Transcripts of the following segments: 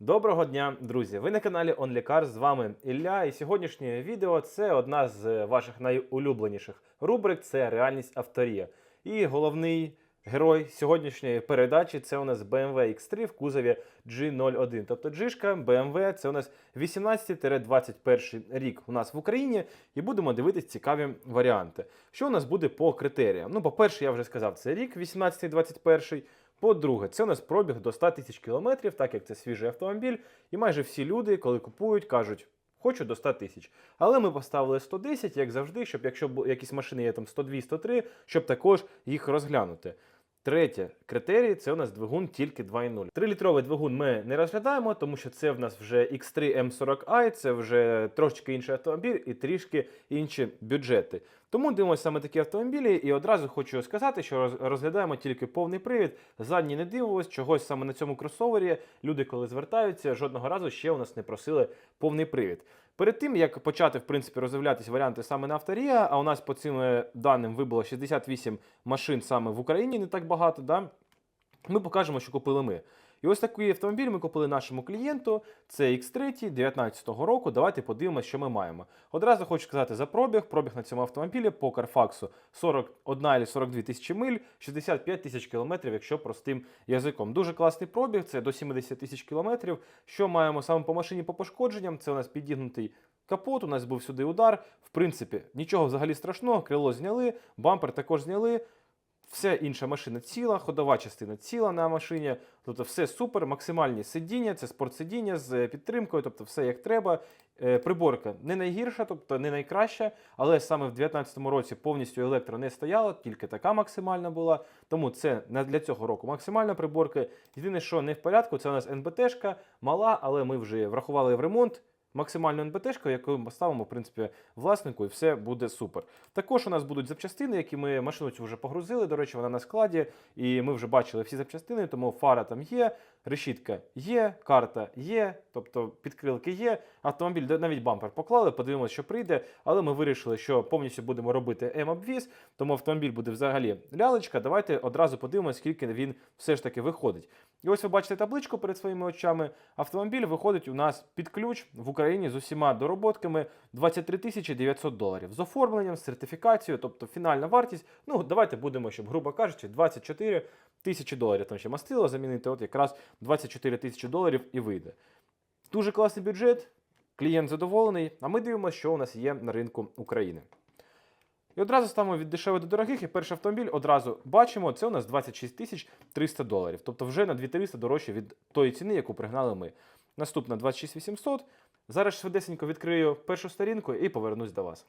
Доброго дня, друзі! Ви на каналі OnlyCar, з вами Ілля. І сьогоднішнє відео це одна з ваших найулюбленіших рубрик це реальність авторія. І головний герой сьогоднішньої передачі це у нас BMW X3 в кузові G01. Тобто G-шка BMW це у нас 18-21 рік у нас в Україні, і будемо дивитись цікаві варіанти. Що у нас буде по критеріям? Ну, по-перше, я вже сказав, це рік 18-21. По-друге, це у нас пробіг до 100 тисяч кілометрів, так як це свіжий автомобіль. І майже всі люди, коли купують, кажуть, хочу до 100 тисяч. Але ми поставили 110, як завжди, щоб якщо якісь машини є там 102-103, щоб також їх розглянути. Третє критерій це у нас двигун тільки 2.0. Трилітровий двигун ми не розглядаємо, тому що це в нас вже X3 M40i, це вже трошечки інший автомобіль і трішки інші бюджети. Тому дивимося саме такі автомобілі, і одразу хочу сказати, що роз- розглядаємо тільки повний привід. Задні не дивилось, чогось саме на цьому кросовері. Люди, коли звертаються, жодного разу ще у нас не просили повний привід. Перед тим як почати в принципі розявлятися варіанти саме на авторія, а у нас по цим е, даним вибуло 68 машин саме в Україні, не так багато. Да? Ми покажемо, що купили ми. І ось такий автомобіль ми купили нашому клієнту. Це X3 19-го року. Давайте подивимося, що ми маємо. Одразу хочу сказати за пробіг. Пробіг на цьому автомобілі по Carfax 41 або 42 тисячі миль, 65 тисяч кілометрів, якщо простим язиком. Дуже класний пробіг, це до 70 тисяч кілометрів. Що маємо саме по машині по пошкодженням? Це у нас підігнутий капот, у нас був сюди удар. В принципі, нічого взагалі страшного, крило зняли, бампер також зняли. Все інша машина ціла, ходова частина ціла на машині. Тобто все супер, максимальні сидіння, це спортсидіння з підтримкою, тобто все як треба. Е, Приборка не найгірша, тобто не найкраща, але саме в 2019 році повністю електро не стояло, тільки така максимальна була. Тому це для цього року максимальна приборка. Єдине, що не в порядку, це у нас НБТшка мала, але ми вже врахували в ремонт. Максимальну НБТшку, яку ми поставимо, в принципі, власнику, і все буде супер. Також у нас будуть запчастини, які ми машину цю вже погрузили. До речі, вона на складі, і ми вже бачили всі запчастини, тому фара там є, решітка є, карта є, тобто підкрилки є. Автомобіль навіть бампер поклали, подивимося, що прийде. Але ми вирішили, що повністю будемо робити М-обвіз, тому автомобіль буде взагалі лялечка. Давайте одразу подивимося, скільки він все ж таки виходить. І ось ви бачите табличку перед своїми очами. Автомобіль виходить у нас під ключ в Україні з усіма дороботками 23 тисячі 900 доларів з оформленням, з сертифікацією, тобто фінальна вартість. Ну, давайте будемо, щоб, грубо кажучи, 24 тисячі доларів. Там ще мастило замінити, от якраз 24 тисячі доларів і вийде. Дуже класний бюджет, клієнт задоволений, а ми дивимося, що у нас є на ринку України. І одразу ставимо від дешевих до дорогих, і перший автомобіль одразу бачимо, це у нас 26 тисяч 300 доларів. Тобто вже на 2300 дорожче від тої ціни, яку пригнали ми. Наступна 26 800. Зараз швидесенько відкрию першу сторінку і повернусь до вас.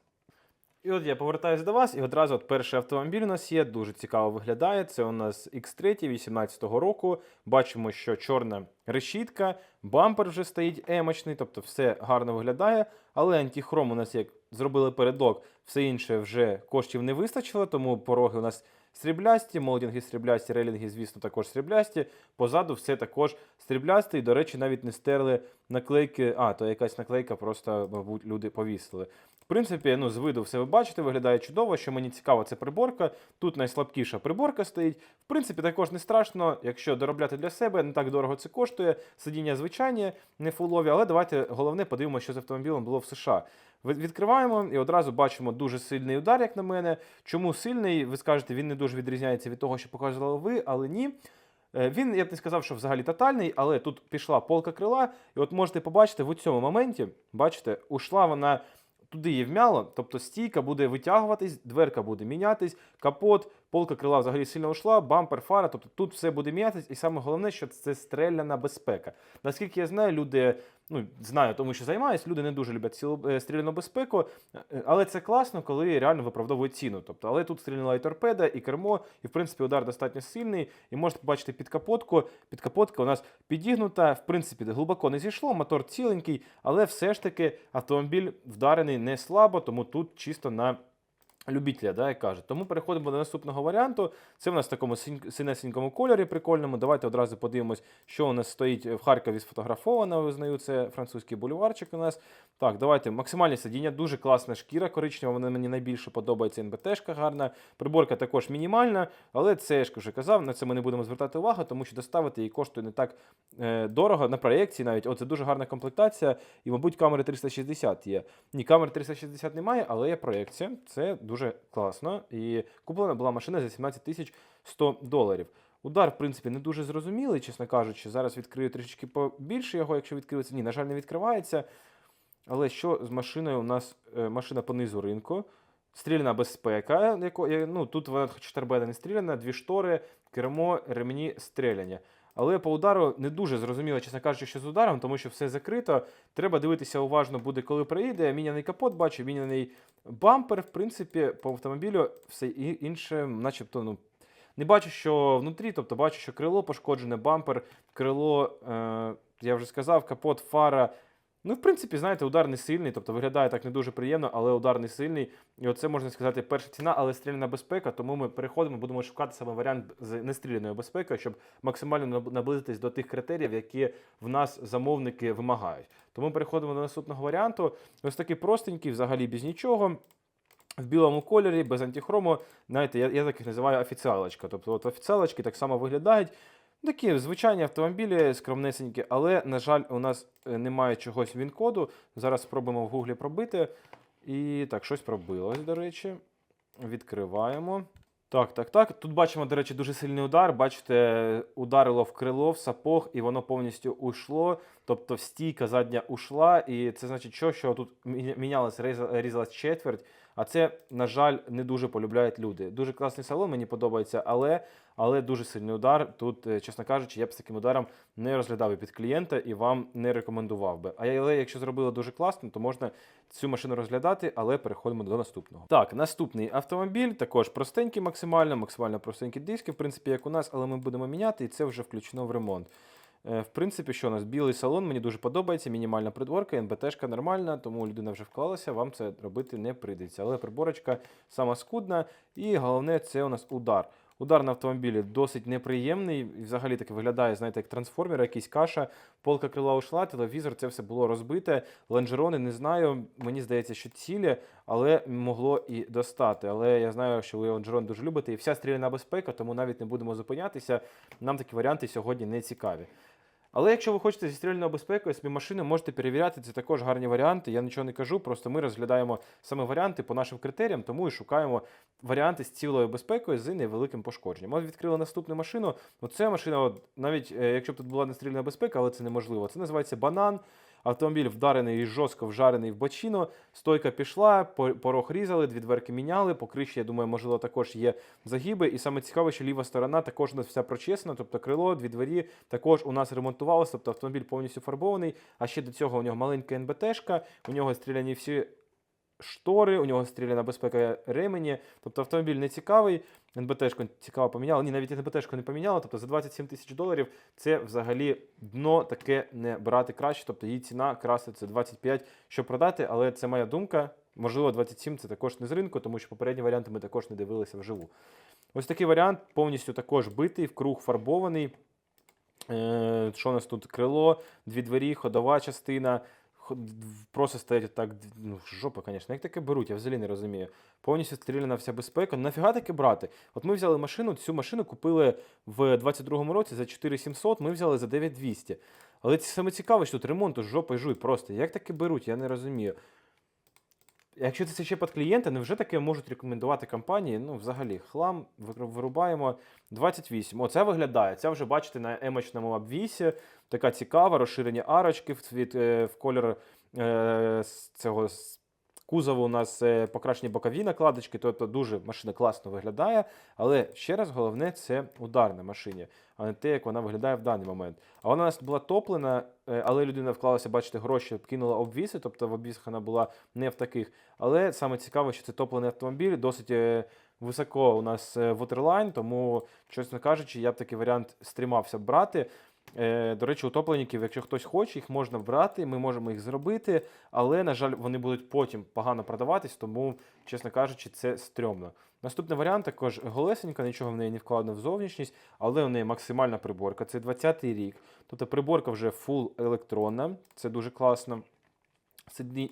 І от я повертаюся до вас, і одразу от перший автомобіль у нас є, дуже цікаво виглядає. Це у нас X3 18-го року. Бачимо, що чорна решітка, бампер вже стоїть емочний, тобто все гарно виглядає. Але антихром у нас як зробили передок, все інше вже коштів не вистачило, тому пороги у нас сріблясті, молдінги сріблясті, рейлінги, звісно, також сріблясті. Позаду все також сріблясте. І, до речі, навіть не стерли наклейки. А, то якась наклейка, просто, мабуть, люди повісили. В принципі, ну, з виду все ви бачите, виглядає чудово. Що мені цікаво, це приборка. Тут найслабкіша приборка стоїть. В принципі, також не страшно, якщо доробляти для себе, не так дорого це коштує. Сидіння звичайні, не фулові, але давайте головне подивимося, що з автомобілем було в США. Відкриваємо і одразу бачимо дуже сильний удар, як на мене. Чому сильний? Ви скажете, він не дуже відрізняється від того, що показували ви, але ні. Е, Він, я б не сказав, що взагалі тотальний, але тут пішла полка крила, і от можете побачити в цьому моменті, бачите, ушла вона туди її вмяло, тобто стійка буде витягуватись, дверка буде мінятись, капот, полка крила взагалі сильно ушла, бампер, фара, тобто тут все буде мінятись, і саме головне, що це стріляна безпека. Наскільки я знаю, люди, ну знаю, тому що займаюсь, люди не дуже люблять е, стріляну безпеку, е, але це класно, коли реально виправдовують ціну. Тобто, але тут стріляла і торпеда, і кермо, і в принципі удар достатньо сильний. І можете побачити під капотку. Під капотка у нас підігнута, в принципі, глибоко не зійшло, мотор ціленький, але все ж таки автомобіль вдарений не слабо, тому тут чисто на любителя, да, як кажуть. Тому переходимо до наступного варіанту. Це в нас в такому синесенькому кольорі прикольному. Давайте одразу подивимось, що у нас стоїть в Харкові сфотографовано. Визнаю, це французький бульварчик у нас. Так, давайте максимальне сидіння, дуже класна шкіра коричнева, вона мені найбільше подобається. НБТшка гарна. Приборка також мінімальна, але це я ж вже казав, на це ми не будемо звертати увагу, тому що доставити її коштує не так е, дорого на проєкції навіть. О, це дуже гарна комплектація, і, мабуть, камери 360 є. Ні, камери 360 немає, але є проєкція. Це дуже класно. І куплена була машина за 17 тисяч 100 доларів. Удар, в принципі, не дуже зрозумілий, чесно кажучи. Зараз відкрию трішечки побільше його, якщо відкриється. Ні, на жаль, не відкривається. Але що з машиною? У нас е, машина по низу ринку. Стріляна безпека. Ну, тут вона хоч торбеда не стріляна, дві штори, кермо, ремені стріляні. Але по удару не дуже зрозуміло, чесно кажучи, що з ударом, тому що все закрито. Треба дивитися уважно буде, коли приїде. Міняний капот бачу, міняний бампер. В принципі, по автомобілю все інше, начебто, ну. Не бачу, що внутрі, тобто бачу, що крило пошкоджене, бампер, крило, е, я вже сказав, капот, фара. Ну, в принципі, знаєте, удар не сильний, тобто виглядає так не дуже приємно, але удар не сильний. І оце можна сказати перша ціна, але стріляна безпека. Тому ми переходимо, будемо шукати саме варіант з нестріляною безпекою, щоб максимально наблизитись до тих критеріїв, які в нас замовники вимагають. Тому переходимо до наступного варіанту. Ось такий простенький, взагалі без нічого. В білому кольорі, без антихрому, знаєте, я, я так їх називаю офіціалочка. Тобто от офіціалочки так само виглядають. Такі звичайні автомобілі, скромнесенькі, але, на жаль, у нас е, немає чогось він-коду. Зараз спробуємо в гуглі пробити. І так, щось пробилось, до речі. Відкриваємо. Так, так, так. Тут бачимо, до речі, дуже сильний удар. Бачите, ударило в крило, в сапог, і воно повністю уйшло. Тобто стійка задня ушла, і це значить, що, що тут мі- мінялась, різа- різалась четверть. А це, на жаль, не дуже полюбляють люди. Дуже класний салон, мені подобається, але, але дуже сильний удар. Тут, е, чесно кажучи, я б з таким ударом не розглядав і під клієнта і вам не рекомендував би. А але якщо зробили дуже класно, то можна цю машину розглядати, але переходимо до наступного. Так, наступний автомобіль, також простенький максимально, максимально простенькі диски, в принципі, як у нас, але ми будемо міняти, і це вже включено в ремонт. Е, В принципі, що у нас білий салон, мені дуже подобається, мінімальна придворка, НБТшка нормальна, тому людина вже вклалася, вам це робити не прийдеться. Але приборочка сама скудна, і головне, це у нас удар. Удар на автомобілі досить неприємний. І взагалі таки виглядає, знаєте, як трансформер, якийсь каша. Полка крила ушла, телевізор, це все було розбите. Лонжерони не знаю. Мені здається, що цілі, але могло і достати. Але я знаю, що ви лонжерон дуже любите. І вся стріляна безпека, тому навіть не будемо зупинятися. Нам такі варіанти сьогодні не цікаві. Але якщо ви хочете зі стрільною безпекою собі машини, можете перевіряти, це також гарні варіанти. Я нічого не кажу, просто ми розглядаємо саме варіанти по нашим критеріям, тому і шукаємо варіанти з цілою безпекою з невеликим пошкодженням. Ми відкрили наступну машину. Оце машина, навіть е, якщо б тут була не стрільна безпека, але це неможливо. Це називається банан. Автомобіль вдарений і жорстко вжарений в бочину. Стойка пішла, по- порог різали, дві дверки міняли. Покрище, я думаю, можливо, також є загиби. І саме цікаве, що ліва сторона також у нас вся прочесана, тобто крило, дві двері також у нас ремонтувалося, тобто автомобіль повністю фарбований. А ще до цього у нього маленька НБТшка, у нього стріляні всі штори, у нього стріляна безпека ремені. Тобто автомобіль не цікавий. НБТшку цікаво поміняли. Ні, навіть НБТшку не поміняли. Тобто за 27 тисяч доларів це взагалі дно таке не брати краще. Тобто її ціна краси це 25, щоб продати, але це моя думка. Можливо, 27 це також не з ринку, тому що попередні варіанти ми також не дивилися вживу. Ось такий варіант повністю також битий, в круг фарбований. Е, що у нас тут? Крило, дві двері, ходова частина. Просто стоять так, ну, жопа, звісно. Як таке беруть, я взагалі не розумію. Повністю стріляна вся безпека. Нафіга таке брати? От ми взяли машину, цю машину купили в 22-му році за 4700, ми взяли за 9200. Але це саме цікаве, що тут ремонту жопа жуй просто. Як таке беруть, я не розумію. Якщо це ще під клієнта, невже таке можуть рекомендувати компанії? Ну, взагалі, хлам вирубаємо 28. Оце виглядає. Це вже бачите на емочному обвісі. Така цікава, розширені арочки в, цвіт, е, в колір е, цього кузову у нас е, покращені бокові накладочки, тобто дуже машина класно виглядає. Але ще раз головне це удар на машині, а не те, як вона виглядає в даний момент. А вона у нас була топлена, але людина вклалася, бачите, гроші, кинула обвіси, тобто в обвісах вона була не в таких. Але саме цікаво, що це топлений автомобіль, досить високо у нас waterline, тому, чесно кажучи, я б такий варіант стрімався брати. Е, до речі, утопленників, якщо хтось хоче, їх можна брати, ми можемо їх зробити, але, на жаль, вони будуть потім погано продаватись, тому, чесно кажучи, це стрьомно. Наступний варіант також голесенька, нічого в неї не вкладено в зовнішність, але у неї максимальна приборка. Це 20-й рік. Тобто приборка вже full електронна, це дуже класно.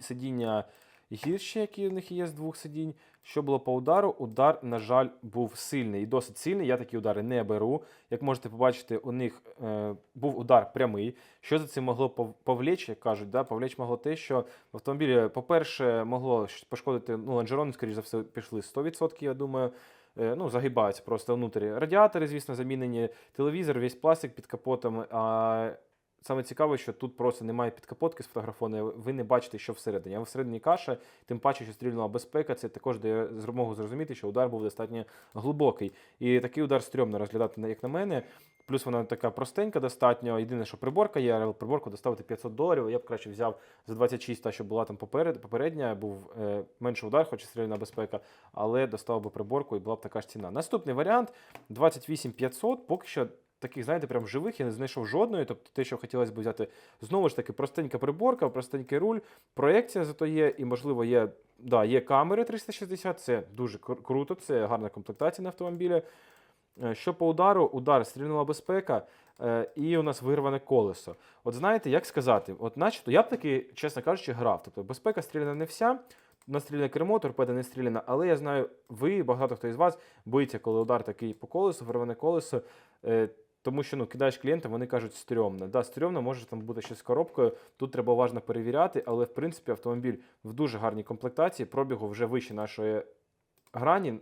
Сидіння гірші, які в них є з двох сидінь. Що було по удару? Удар, на жаль, був сильний і досить сильний. Я такі удари не беру. Як можете побачити, у них е, був удар прямий. Що за цим могло пов- повлечь, як кажуть, да? повлечь могло те, що в автомобілі, по-перше, могло пошкодити, ну, лонжерони, скоріш за все, пішли 100%, я думаю. Е, Ну, загибаються просто внутрі. Радіатори, звісно, замінені, телевізор, весь пластик під капотом. А саме цікаве, що тут просто немає підкапотки сфотографованої, ви не бачите, що всередині. А всередині каша, тим паче, що стрільнула безпека, це також дає змогу зрозуміти, що удар був достатньо глибокий. І такий удар стрьомно розглядати, як на мене. Плюс вона така простенька достатньо. Єдине, що приборка є, але приборку доставити 500 доларів. Я б краще взяв за 26, та що була там поперед, попередня, був е, менший удар, хоч і стрільна безпека, але доставив би приборку і була б така ж ціна. Наступний варіант 28500. Поки що таких, знаєте, прям живих я не знайшов жодної. Тобто те, що хотілося б взяти, знову ж таки, простенька приборка, простенький руль, проекція зато є, і, можливо, є, да, є камери 360, це дуже кру- круто, це гарна комплектація на автомобілі. Е, Що по удару, удар стрільнула безпека, е, і у нас вирване колесо. От знаєте, як сказати, от начебто я б таки, чесно кажучи, грав. Тобто безпека стріляна не вся, настріляне кермо, торпеда не стріляна, але я знаю, ви, багато хто із вас боїться, коли удар такий по колесу, вирване колесо. Тому що ну, кидаєш клієнтам, вони кажуть стрьомно. Да, стрьомно, може там бути щось з коробкою. Тут треба уважно перевіряти, але в принципі автомобіль в дуже гарній комплектації, пробігу вже вище нашої грані,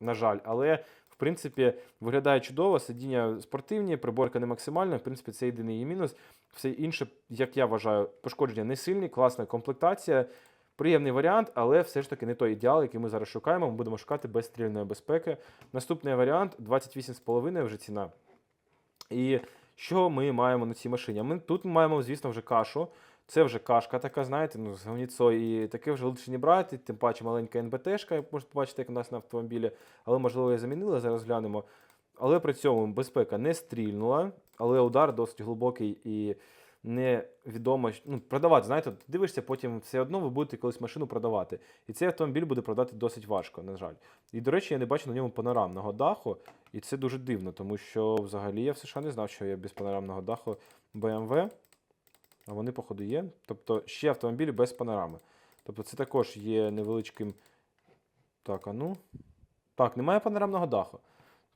на жаль, але в принципі виглядає чудово, сидіння спортивні, приборка не максимальна. В принципі, це єдиний її мінус. Все інше, як я вважаю, пошкодження не сильні, класна комплектація. Приємний варіант, але все ж таки не той ідеал, який ми зараз шукаємо. Ми будемо шукати без стрільної безпеки. Наступний варіант 28,5 вже ціна. І що ми маємо на цій машині? Ми тут маємо, звісно, вже кашу. Це вже кашка така, знаєте, ну, з говніцо, і таке вже лучше не брати, тим паче маленька НБТшка, як можете побачити, як у нас на автомобілі, але, можливо, я замінили, зараз глянемо. Але при цьому безпека не стрільнула, але удар досить глибокий і невідомо. Ну, продавати, знаєте, ти дивишся, потім все одно ви будете колись машину продавати. І цей автомобіль буде продати досить важко, на жаль. І, до речі, я не бачу на ньому панорамного даху, і це дуже дивно, тому що взагалі я в США не знав, що є без панорамного даху BMW. А вони, походу, є. Тобто ще автомобілі без панорами. Тобто це також є невеличким. Так, а ну. Так, немає панорамного даху.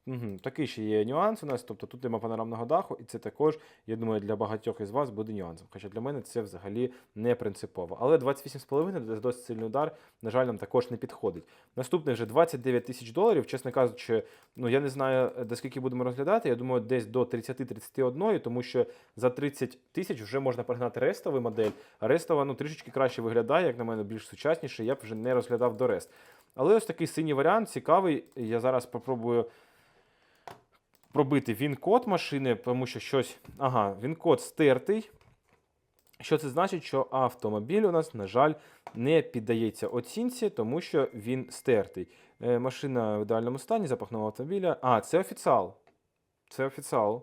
Угу. Такий ще є нюанс у нас. Тобто тут немає панорамного даху, і це також, я думаю, для багатьох із вас буде нюансом. Хоча для мене це взагалі не принципово. Але 28,5 це досить сильний удар, на жаль, нам також не підходить. Наступний вже 29 тисяч доларів. Чесно кажучи, ну я не знаю, е, до скільки будемо розглядати. Я думаю, десь до 30-31, тому що за 30 тисяч вже можна пригнати рестовий модель. А рестова ну, трішечки краще виглядає, як на мене, більш сучасніше. Я б вже не розглядав до рест. Але ось такий синій варіант, цікавий. Я зараз спробую пробити він-код машини, тому що щось. Ага, він-код стертий. Що це значить, що автомобіль у нас, на жаль, не піддається оцінці, тому що він стертий. Е, машина в ідеальному стані, запах нового автомобіля. А, це офіціал. Це офіціал.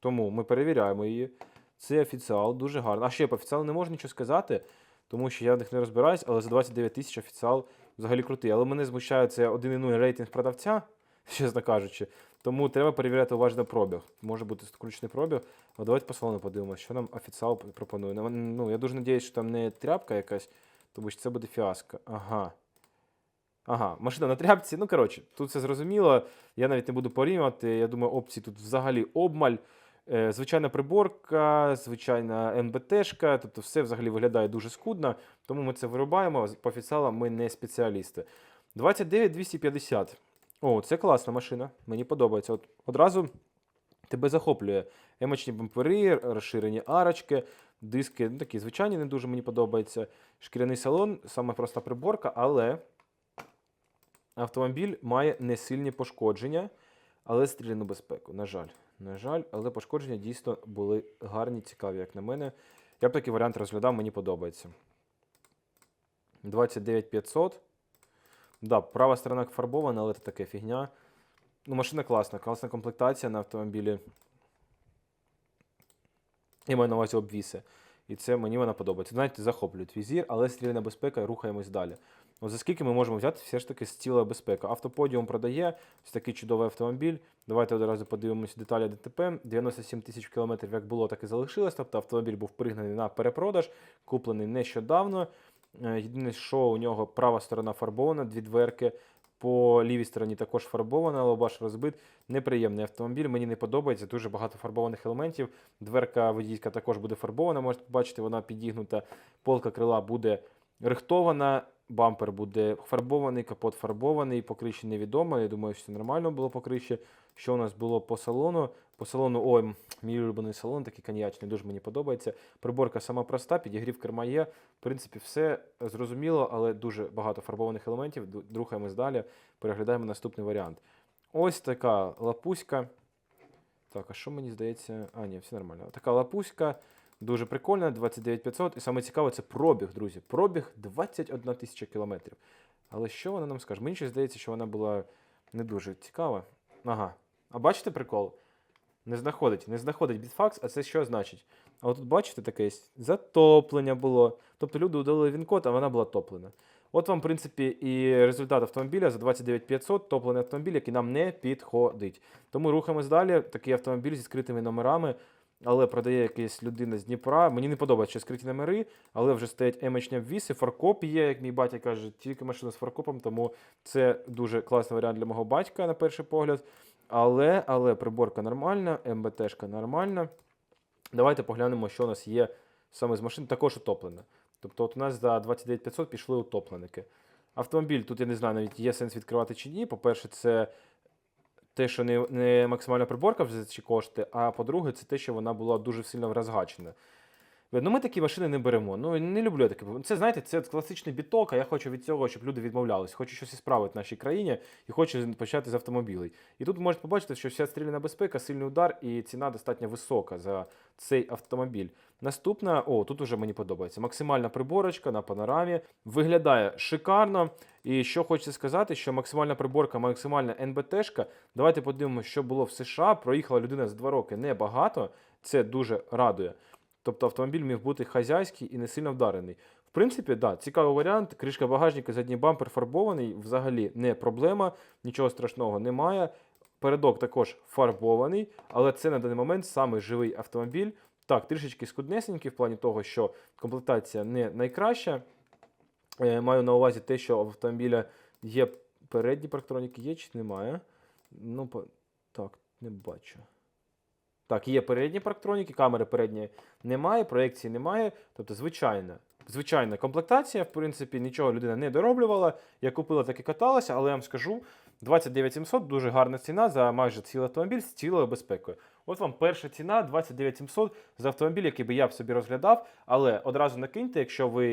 Тому ми перевіряємо її. Це офіціал, дуже гарно. А ще по офіціалу не можу нічого сказати, тому що я в них не розбираюсь, але за 29 тисяч офіціал взагалі крутий. Але мене змущає це 1,0 рейтинг продавця, чесно кажучи. Тому треба перевіряти уважно пробіг. Може бути скручений пробіг. Але давайте по салону подивимося, що нам офіціал пропонує. Ну, я дуже сподіваюся, що там не тряпка якась, тому що це буде фіаско. Ага. Ага, машина на тряпці. Ну, коротше, тут все зрозуміло. Я навіть не буду порівнювати. Я думаю, опцій тут взагалі обмаль. Е, звичайна приборка, звичайна МБТшка, тобто все взагалі виглядає дуже скудно, тому ми це вирубаємо. По офіціалам ми не спеціалісти. 29 250. О, це класна машина. Мені подобається. От одразу тебе захоплює емочні бампери, розширені арочки, диски, ну такі звичайні, не дуже мені подобається. Шкіряний салон, саме проста приборка, але автомобіль має не сильні пошкодження, але стріляну безпеку. На жаль. На жаль, але пошкодження дійсно були гарні, цікаві, як на мене. Я б такий варіант розглядав, мені подобається. 29500. Да, права сторона фарбована, але це таке фігня. Ну, машина класна, класна комплектація на автомобілі. Я маю на увазі обвіси. І це мені вона подобається. Знаєте, захоплюють візір, але стрільна безпека, рухаємось далі. От за скільки ми можемо взяти все ж таки стіла безпека. Автоподіум продає ось такий чудовий автомобіль. Давайте одразу подивимося деталі ДТП. 97 тисяч кілометрів як було, так і залишилось. Тобто автомобіль був пригнаний на перепродаж, куплений нещодавно. Е, Єдине, що у нього права сторона фарбована, дві дверки. По лівій стороні також фарбована, лобаш розбит. Неприємний автомобіль, мені не подобається. Дуже багато фарбованих елементів. Дверка водійська також буде фарбована. Можете побачити, вона підігнута. Полка крила буде рихтована. Бампер буде фарбований, капот фарбований, покрище невідомо. Я думаю, все нормально було покрище. Що у нас було по салону? По салону, ой, мій улюблений салон, такий коньячний, дуже мені подобається. Приборка сама проста, підігрів керма є. В принципі, все зрозуміло, але дуже багато фарбованих елементів. Рухаємось далі, переглядаємо наступний варіант. Ось така лапуська. Так, а що мені здається? А, ні, все нормально. Така лапуська. Дуже прикольна, 29500. І саме цікаве, це пробіг, друзі. Пробіг 21 тисяча кілометрів. Але що вона нам скаже? Мені щось здається, що вона була не дуже цікава. Ага. А бачите прикол? Не знаходить, не знаходить бітфакс, а це що значить? А тут бачите таке затоплення було. Тобто люди удалили він-код, а вона була топлена. От вам, в принципі, і результат автомобіля за 29500, топлений автомобіль, який нам не підходить. Тому рухаємось далі. Такий автомобіль зі скритими номерами, але продає якась людина з Дніпра. Мені не подобається, що скриті номери, але вже стоять емочні обвіси, фаркоп є, як мій батя каже, тільки машина з фаркопом, тому це дуже класний варіант для мого батька на перший погляд. Але, але приборка нормальна, МБТшка нормальна. Давайте поглянемо, що у нас є саме з машин, також утоплена. Тобто, от у нас за 29500 пішли утопленики. Автомобіль, тут я не знаю, навіть є сенс відкривати чи ні. По-перше, це те, що не, не максимальна приборка вже чи кошти, а по-друге, це те, що вона була дуже сильно розгачена. Ну, ми такі машини не беремо. Ну, не люблю я таке. Це, знаєте, це класичний біток, а я хочу від цього, щоб люди відмовлялись. Хочу щось ісправити в нашій країні і хочу почати з автомобілів. І тут можете побачити, що вся стріляна безпека, сильний удар і ціна достатньо висока за цей автомобіль. Наступна, о, тут уже мені подобається. Максимальна приборочка на панорамі. Виглядає шикарно. І що хочеться сказати, що максимальна приборка, максимальна НБТшка. Давайте подивимося, що було в США. Проїхала людина за два роки небагато. Це дуже радує. Тобто автомобіль міг бути хазяйський і не сильно вдарений. В принципі, да, цікавий варіант. Кришка багажника, задній бампер фарбований, взагалі не проблема, нічого страшного немає. Передок також фарбований, але це на даний момент саме живий автомобіль. Так, трішечки скуднесенький в плані того, що комплектація не найкраща. Е, Маю на увазі те, що в автомобіля є передні парктроніки, є чи немає. Ну, так, не бачу. Так, є передні парктроніки, камери передні немає, проєкції немає. Тобто, звичайна, звичайна комплектація, в принципі, нічого людина не дороблювала. Я купила, так і каталася, але я вам скажу, 29700 дуже гарна ціна за майже цілий автомобіль з цілою безпекою. От вам перша ціна 29700 за автомобіль, який би я б собі розглядав. Але одразу накиньте, якщо ви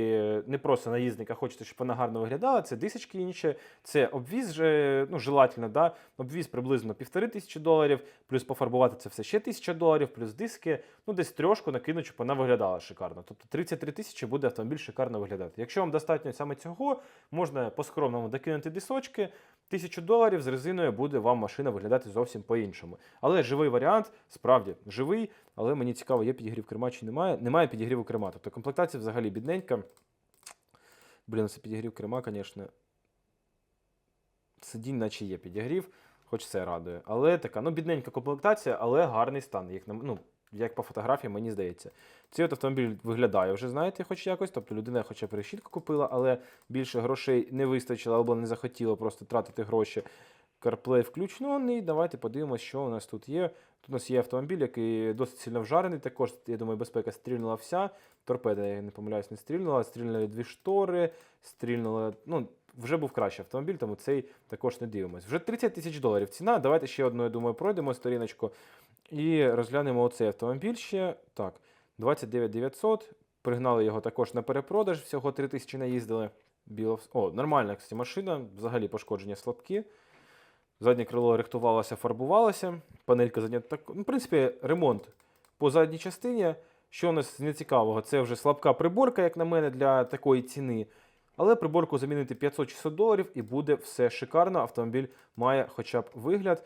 не просто наїзник, хочете, щоб вона гарно виглядала, це дисочки інші, це обвіз, же, ну, желательно, да? обвіз приблизно півтори тисячі доларів, плюс пофарбувати це все ще тисяча доларів, плюс диски, ну десь трьошку накинуть, щоб вона виглядала шикарно. Тобто 33 тисячі буде автомобіль шикарно виглядати. Якщо вам достатньо саме цього, можна по-скромному докинути дисочки. Тисячу доларів з резиною буде вам машина виглядати зовсім по-іншому. Але живий варіант, справді живий, але мені цікаво, є підігрів керма чи немає. Немає підігріву керма. Тобто комплектація взагалі бідненька. Блін, це підігрів керма, звісно. Сидінь, наче є підігрів, хоч це радує. Але така, ну, бідненька комплектація, але гарний стан. Як, ну, як по фотографії, мені здається. Цей от автомобіль виглядає вже, знаєте, хоч якось. Тобто людина хоча б решітку купила, але більше грошей не вистачило або не захотіла просто тратити гроші. CarPlay включений. Давайте подивимося, що у нас тут є. Тут у нас є автомобіль, який досить сильно вжарений. Також, я думаю, безпека стрільнула вся. Торпеда, я не помиляюсь, не стрільнула. Стрільнули дві штори, стрільнула. Ну, вже був кращий автомобіль, тому цей також не дивимось. Вже 30 тисяч доларів ціна. Давайте ще одну, я думаю, пройдемо сторіночку. І розглянемо оцей автомобіль ще. Так, 29 900. Пригнали його також на перепродаж, всього 3 тисячі наїздили. Біло... О, нормальна кстати, машина, взагалі пошкодження слабкі. Заднє крило рихтувалося, фарбувалося. Панелька задня так. Ну, в принципі, ремонт по задній частині. Що у нас нецікавого? Це вже слабка приборка, як на мене, для такої ціни. Але приборку замінити 500-600 доларів і буде все шикарно. Автомобіль має хоча б вигляд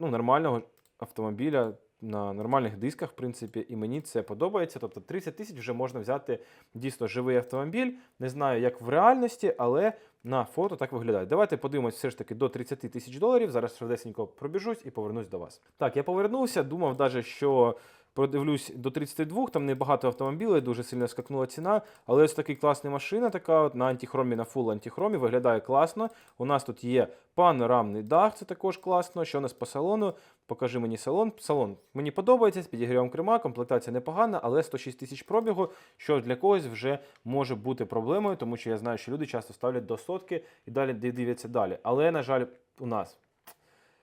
ну, нормального автомобіля. на нормальних дисках, в принципі, і мені це подобається. Тобто 30 тисяч вже можна взяти дійсно живий автомобіль. Не знаю, як в реальності, але на фото так виглядає. Давайте подивимось все ж таки до 30 тисяч доларів. Зараз швидесенько пробіжусь і повернусь до вас. Так, я повернувся, думав навіть, що. Продивлюсь до 32, там небагато автомобілів, дуже сильно скакнула ціна. Але ось такий класна машина, така от на антихромі, на фул антихромі, виглядає класно. У нас тут є панорамний дах, це також класно. Що у нас по салону? Покажи мені салон. Салон мені подобається з підігрівом крема, комплектація непогана, але 106 тисяч пробігу, що для когось вже може бути проблемою, тому що я знаю, що люди часто ставлять до сотки і далі дивляться далі. Але, на жаль, у нас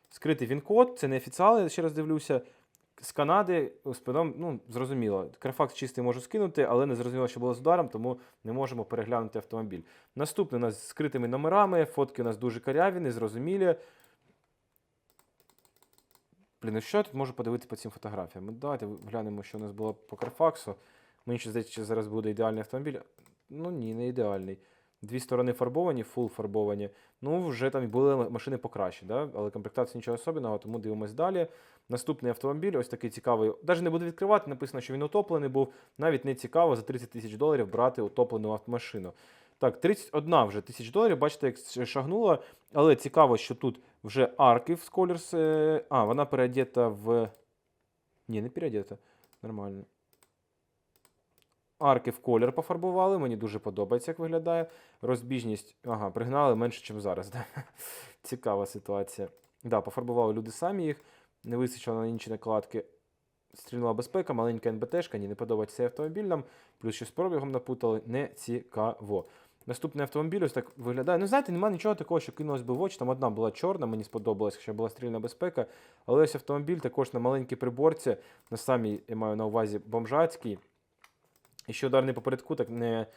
скритий він-код, це не офіціал, я ще раз дивлюся. З Канади з пидом, ну, зрозуміло. Карфакс чистий можу скинути, але не зрозуміло, що було з ударом, тому не можемо переглянути автомобіль. Наступний у нас з скритими номерами, фотки у нас дуже каряві, незрозумілі. Блін, що я тут можу подивитися по цим фотографіям? Ну, Давайте глянемо, що у нас було по Карфаксу. Мені ще здається, зараз буде ідеальний автомобіль. Ну ні, не ідеальний. Дві сторони фарбовані, фул фарбовані. Ну, вже там були машини покраще, да? але комплектація нічого особливого, тому дивимось далі. Наступний автомобіль, ось такий цікавий. Навіть не буду відкривати, написано, що він утоплений був. Навіть не цікаво за 30 тисяч доларів брати утоплену автомашину. Так, 31 вже тисяч доларів, бачите, як шагнула. Але цікаво, що тут вже арки в Colors. А, вона переодета в. Ні, не переодета. Нормально. Арки в колір пофарбували, мені дуже подобається, як виглядає. Розбіжність, ага, пригнали менше, ніж зараз. Да? Цікава ситуація. Да, пофарбували люди самі їх, не вистачило на інші накладки. Стрільнула безпека, маленька НБТшка, ні, не подобається цей автомобіль нам. Плюс ще з пробігом напутали, не цікаво. Наступний автомобіль ось так виглядає. Ну, знаєте, немає нічого такого, що кинулось би в очі. Там одна була чорна, мені сподобалась, що була стрільна безпека. Але ось автомобіль також на маленькій приборці, на самій, я маю на увазі, бомжацькій. І що удар не попередку, так не,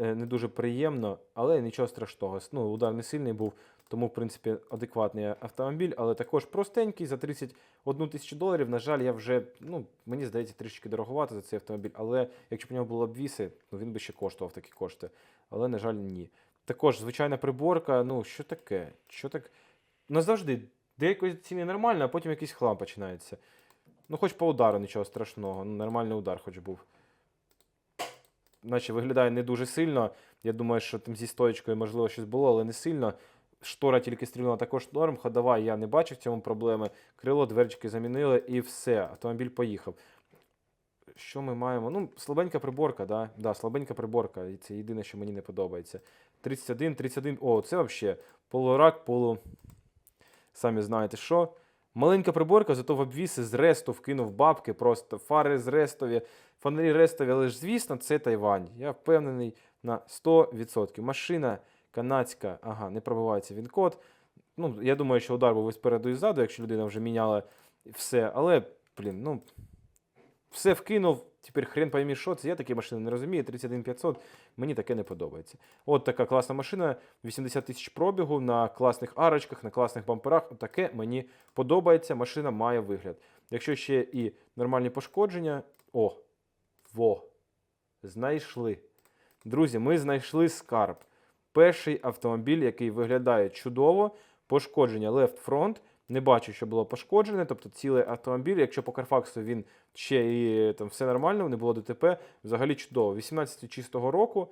е, не дуже приємно, але нічого страшного. Ну, удар не сильний був, тому, в принципі, адекватний автомобіль, але також простенький за 31 тисячу доларів. На жаль, я вже, ну, мені здається, трішки дороговато за цей автомобіль, але якщо б у нього було обвіси, ну він би ще коштував такі кошти. Але, на жаль, ні. Також звичайна приборка, ну, що таке? Що так? Ну, завжди деякої ціни нормально, а потім якийсь хлам починається. Ну, хоч по удару нічого страшного, ну, нормальний удар хоч був наче виглядає не дуже сильно. Я думаю, що там зі стоєчкою, можливо, щось було, але не сильно. Штора тільки стрільнула також норм. Ходова я не бачив в цьому проблеми. Крило, дверчики замінили і все. Автомобіль поїхав. Що ми маємо? Ну, слабенька приборка, да? Да, слабенька приборка. І це єдине, що мені не подобається. 31, 31. О, це взагалі полурак, полу. Самі знаєте що. Маленька приборка, зато в обвіси з ресту вкинув бабки, просто фари з рестові, фонарі рестові, але ж, звісно, це Тайвань. Я впевнений на 100%. Машина канадська, ага, не пробивається він код. Ну, я думаю, що удар був і спереду і ззаду, якщо людина вже міняла все. Але, блін, ну, все вкинув. Тепер хрен поймі, що це. Я такі машини не розумію. 31500, мені таке не подобається. От така класна машина, 80 тисяч пробігу на класних арочках, на класних бамперах. Таке мені подобається. Машина має вигляд. Якщо ще і нормальні пошкодження. О, во! Знайшли. Друзі, ми знайшли скарб. Перший автомобіль, який виглядає чудово. Пошкодження left front. Не бачу, що було пошкоджене, тобто цілий автомобіль. Якщо по Карфаксу він ще і там все нормально, не було ДТП, взагалі чудово. 18 чистого року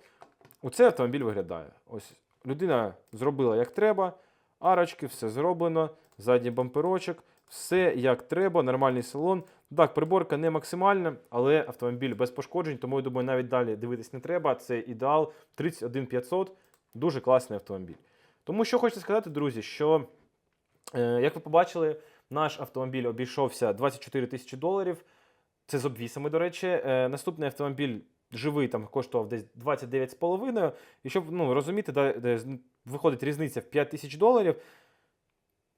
оцей автомобіль виглядає. Ось людина зробила як треба, арочки, все зроблено, задній бамперочок, все як треба, нормальний салон. Так, приборка не максимальна, але автомобіль без пошкоджень, тому я думаю, навіть далі дивитись не треба. Це ідеал 31500, дуже класний автомобіль. Тому що хочу сказати, друзі, що. Е, Як ви побачили, наш автомобіль обійшовся 24 тисячі доларів. Це з обвісами, до речі. Е, Наступний автомобіль живий там коштував десь 29,5. І щоб ну, розуміти, де виходить різниця в 5 тисяч доларів.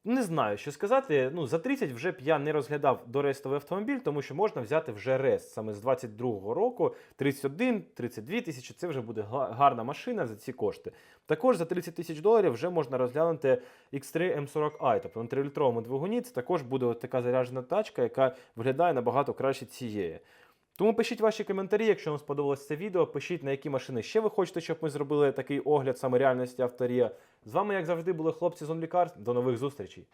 Не знаю, що сказати. Ну, за 30 вже б я не розглядав дорестовий автомобіль, тому що можна взяти вже рест саме з 22-го року. 31, 32 тисячі це вже буде гарна машина за ці кошти. Також за 30 тисяч доларів вже можна розглянути X3 M40i, тобто на 3-літровому двигуні це також буде от така заряджена тачка, яка виглядає набагато краще цієї. Тому пишіть ваші коментарі, якщо вам сподобалось це відео. Пишіть, на які машини ще ви хочете, щоб ми зробили такий огляд саме реальності авторія. З вами, як завжди, були хлопці з OnlyCars. До нових зустрічей!